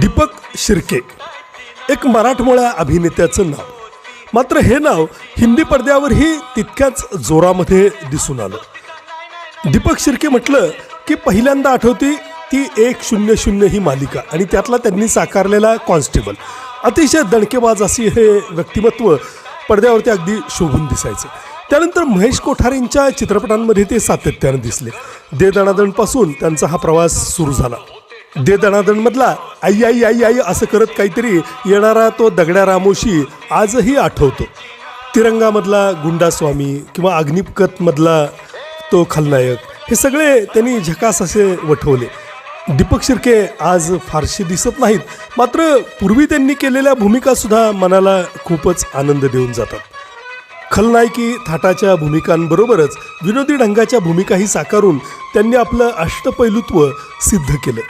दीपक शिर्के. एक मराठमोळ्या अभिनेत्याचं नाव. मात्र हे नाव हिंदी पडद्यावरही तितक्याच जोरामध्ये दिसून आलं. दीपक शिर्के म्हटलं की पहिल्यांदा आठवती ती एक शून्य शून्य ही मालिका आणि त्यातला त्यांनी साकारलेला कॉन्स्टेबल. अतिशय दणकेबाज अशी हे व्यक्तिमत्व पडद्यावरती अगदी शोभून दिसायचं. त्यानंतर महेश कोठारेंच्या चित्रपटांमध्ये ते सातत्यानं दिसले. दे दणादणपासून त्यांचा हा प्रवास सुरू झाला. दे दणादणमधला आई आई आई आई असं करत काहीतरी येणारा तो दगड्या रामोशी आजही आठवतो. तिरंगामधला गुंडास्वामी किंवा अग्निपकतमधला तो खलनायक हे सगळे त्यांनी झकास असे वठवले. दीपक शिर्के आज फारशी दिसत नाहीत मात्र पूर्वी त्यांनी केलेल्या भूमिकासुद्धा मनाला खूपच आनंद देऊन जातात. खलनायकी थाटाच्या भूमिकांबरोबरच विनोदी ढंगाच्या भूमिकाही साकारून त्यांनी आपलं अष्टपैलुत्व सिद्ध केलं.